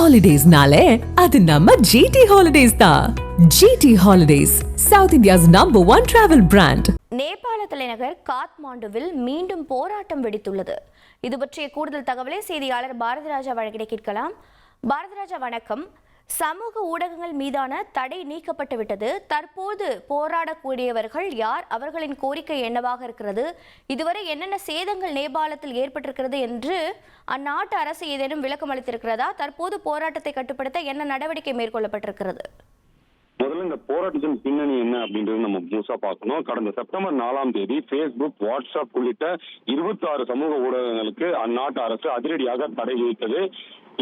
ஹாலிடேஸ்னாலே அது நம்ம ஜிடி ஹாலிடேஸ் தான் GT holidays south India's number one travel brand நேபாள தலைநகர் காத்மாண்டுவில் மீண்டும் போராட்டம் வெடித்துள்ளது. இது பற்றிய கூடுதல் தகவலை செய்தியாளர் பாரதிராஜா வழங்கிட கேட்கலாம். பாரதிராஜா வணக்கம். சமூக ஊடகங்கள் மீதான தடை நீக்கப்பட்டு விட்டது. தற்போது போராடக்கூடியவர்கள் யார்? அவர்களின் கோரிக்கை என்னவாக இருக்கிறது? இதுவரை என்னென்ன சேதங்கள் நேபாளத்தில் ஏற்பட்டிருக்கிறது என்று அந்நாட்டு அரசு ஏதேனும் விளக்கம் அளித்திருக்கிறதா? தற்போது போராட்டத்தை கட்டுப்படுத்த என்ன நடவடிக்கை மேற்கொள்ளப்பட்டிருக்கிறது? முதல்ல இந்த போராட்டத்தின் பின்னணி என்ன அப்படின்றது நம்ம முழுசா பார்க்கணும். கடந்த செப்டம்பர் நாலாம் தேதி ஃபேஸ்புக் வாட்ஸ்அப் உள்ளிட்ட இருபத்தி ஆறு சமூக ஊடகங்களுக்கு அந்நாட்டு அரசு அதிரடியாக தடை விதித்தது.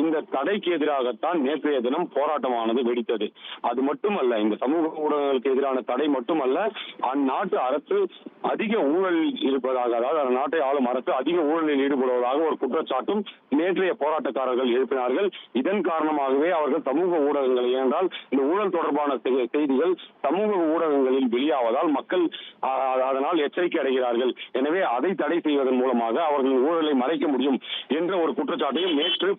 இந்த தடைக்கு எதிராகத்தான் நேற்றைய தினம் போராட்டமானது வெடித்தது. அது மட்டுமல்ல இந்த சமூக ஊடகங்களுக்கு எதிரான தடை மட்டுமல்ல அந்நாட்டு அரசு அதிக ஊழல் இருப்பதாக அதாவது அந்நாட்டை ஆளும் அரசு அதிக ஊழலில் ஈடுபடுவதாக ஒரு குற்றச்சாட்டும் நேற்றைய போராட்டக்காரர்கள் எழுப்பினார்கள். இதன் காரணமாகவே அவர்கள் சமூக ஊடகங்களை ஏனென்றால் இந்த ஊழல் தொடர்பான செய்திகள் சமூக ஊடகங்களில் வெளியாவதால் மக்கள் அதனால் எச்சரிக்கை அடைகிறார்கள். எனவே அதை தடை செய்வதன் மூலமாக அவர்கள் ஊழலை மறைக்க முடியும் என்ற ஒரு குற்றச்சாட்டையும் நேற்று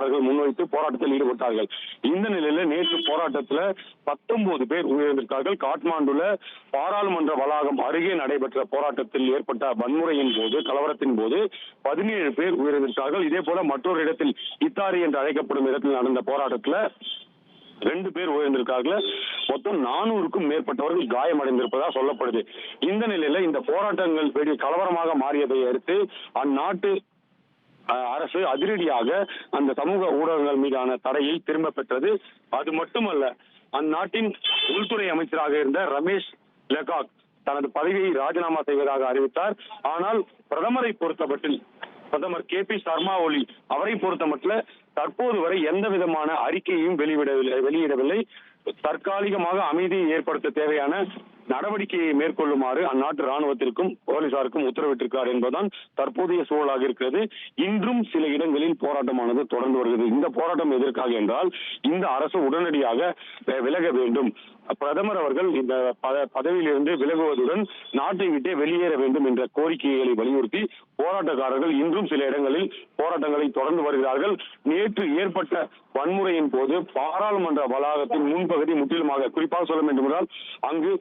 போராட்டக்காரர்கள் முன்வைத்து போராட்டத்தில் ஈடுபட்டார்கள். இந்த நிலையில நேற்று போராட்டத்துல பத்தொன்பது பேர் உயிரிழந்திருக்கார்கள். காட்மாண்டுல பாராளுமன்ற வளாகம் அருகே நடைபெற்ற போராட்டத்தில் ஏற்பட்ட வன்முறையின் போது கலவரத்தின் போது பதினேழு பேர் உயிரிழந்திருக்கார்கள். இதே போல மற்றொரு இடத்தில் இத்தாரி என்று அழைக்கப்படும் இடத்தில் நடந்த போராட்டத்துல ரெண்டு பேர் உயர்ந்திருக்கார்கள் மொத்தம் நானூறுக்கும் மேற்பட்டவர்கள் காயமடைந்திருப்பதா சொல்லப்படுது. இந்த நிலையில இந்த போராட்டங்கள் பெரிய கலவரமாக மாறியதை அடுத்து அந்நாட்டு அரசு அதிரடியாக அந்த சமூக ஊடகங்கள் மீதான தடையை திரும்ப பெற்றது. அது மட்டுமல்ல அந்நாட்டின் உள்துறை அமைச்சராக இருந்த ரமேஷ் லெகாக் தனது பதவியை ராஜினாமா செய்வதாக அறிவித்தார். ஆனால் பிரதமரை பொறுத்தமட்டில் பிரதமர் கே பி சர்மா ஒலி அவரை பொறுத்தமட்டில் தற்போது வரை எந்த விதமான அறிக்கையையும் வெளியிடவில்லை வெளியிடவில்லை. தற்காலிகமாக அமைதியை ஏற்படுத்த தேவையான நடவடிக்கையை மேற்கொள்ளுமாறு அந்நாட்டு ராணுவத்திற்கும் போலீசாருக்கும் உத்தரவிட்டிருக்கார் என்பதுதான் தற்போதைய சூழலாக இருக்கிறது. இன்றும் சில இடங்களில் போராட்டமானது தொடர்ந்து வருகிறது. இந்த போராட்டம் எதற்காக என்றால் இந்த அரசு உடனடியாக விலக வேண்டும். பிரதமர் அவர்கள் இந்த பதவியிலிருந்து விலகுவதுடன் நாட்டை விட்டே வெளியேற வேண்டும் என்ற கோரிக்கைகளை வலியுறுத்தி போராட்டக்காரர்கள் இன்றும் சில இடங்களில் போராட்டங்களை தொடர்ந்து வருகிறார்கள். நேற்று ஏற்பட்ட வன்முறையின் போது பாராளுமன்ற வளாகத்தின் முன்பகுதி முற்றிலுமாக குறிப்பாக சொல்ல வேண்டும் என்றால் அங்கு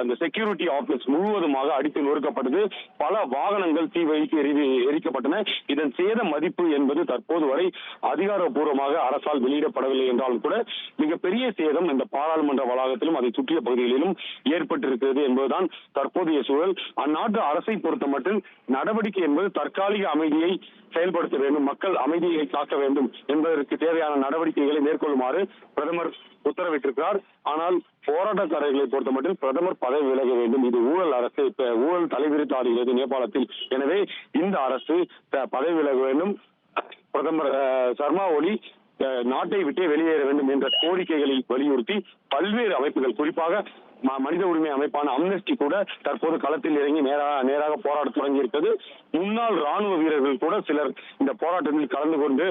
அந்த செக்யூரிட்டி ஆபீஸ் முழுவதுமாக அடித்து நொறுக்கப்பட்டது. பல வாகனங்கள் தீ வைத்து எரி எரிக்கப்பட்டன. இதன் சேத மதிப்பு என்பது தற்போது வரை அதிகாரப்பூர்வமாக அரசால் வெளியிடப்படவில்லை என்றாலும் கூட மிகப்பெரிய சேதம் இந்த பாராளுமன்ற வளாகத்திலும் அதை சுற்றிய பகுதிகளிலும் ஏற்பட்டிருக்கிறது என்பதுதான் தற்போதைய சூழல். அந்நாட்டு அரசை பொறுத்தமட்டில் நடவடிக்கை என்பது தற்காலிக அமைதியை செயல்படுத்த வேண்டும் மக்கள் அமைதியை காக்க வேண்டும் என்பதற்கு தேவையான நடவடிக்கைகளை மேற்கொள்ளுமாறு பிரதமர் உத்தரவிட்டிருக்கிறார். ஆனால் போராட்டக்காரர்களை பொறுத்தமட்டில் பிரதமர் பதவி விலக வேண்டும். இது ஊழல் அரசு இப்ப ஊழல் தலைவிரித்தாடுகிறது நேபாளத்தில். எனவே இந்த அரசு பதவி விலக வேண்டும். பிரதமர் சர்மா ஒலி நாட்டை விட்டே வெளியேற வேண்டும் என்ற கோரிக்கைகளை வலியுறுத்தி பல்வேறு அமைப்புகள் குறிப்பாக மனித உரிமை அமைப்பான அம்னஸ்டி கூட தற்போது களத்தில் இறங்கி நேராக நேராக போராட தொடங்கி இருக்கிறது முன்னாள் ராணுவ வீரர்கள் கூட சிலர் இந்த போராட்டத்தில் கலந்து கொண்டு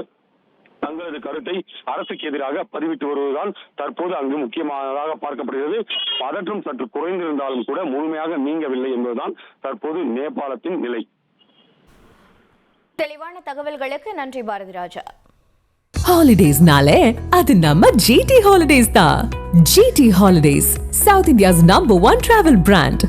தங்களது கருத்தை அரசுக்கு எதிராக பதிவிட்டு வருவதுதான் தற்போது அங்கு முக்கியமானதாக பார்க்கப்படுகிறது. பதற்றம் சற்று குறைந்திருந்தாலும் கூட முழுமையாக நீங்கவில்லை என்பதுதான் தற்போது நேபாளத்தின் நிலை. தெளிவான தகவல்களுக்கு நன்றி பாரதிராஜா. ஹாலிடேஸ்னாலே அது நம்ம ஜிடி ஹாலிடேஸ் தான். GT holidays south India's number one travel brand